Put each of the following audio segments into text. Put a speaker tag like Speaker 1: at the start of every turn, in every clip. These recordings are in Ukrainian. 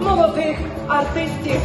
Speaker 1: молодих артистів.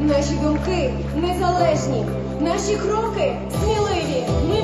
Speaker 2: Наші думки незалежні, наші кроки сміливі. Ми